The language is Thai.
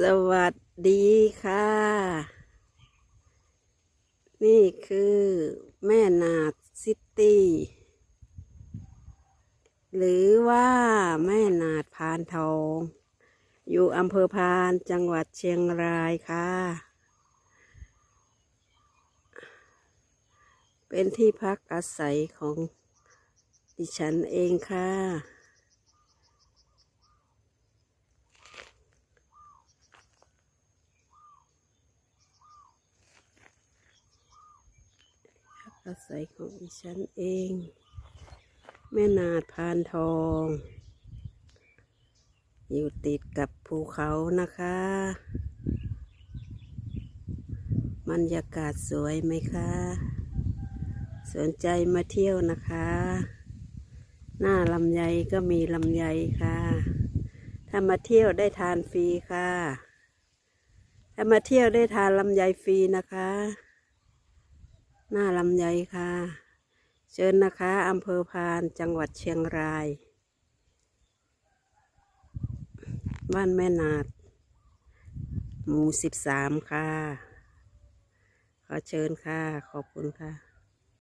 สวัสดีค่ะ นี่คือแม่นาดซิตี้ หรือว่าแม่นาดพานทอง อยู่อำเภอพานจังหวัดเชียงรายค่ะ เป็นที่พักอาศัยของดิฉันเองค่ะ อาศัยของดิฉันเอง แม่นาดพานทอง อยู่ติดกับภูเขานะคะ บรรยากาศสวยไหมคะ สนใจมาเที่ยวนะคะ หน้าลำไยก็มีลำไยค่ะ ถ้ามาเที่ยวได้ทานฟรีค่ะ ถ้ามาเที่ยวได้ทานลำไยฟรีนะคะ หน้าลำไยค่ะ เชิญนะคะอำเภอพานจังหวัดเชียงราย บ้านแม่นาด หมู่สิบสามค่ะ ขอเชิญค่ะ ขอบคุณค่ะ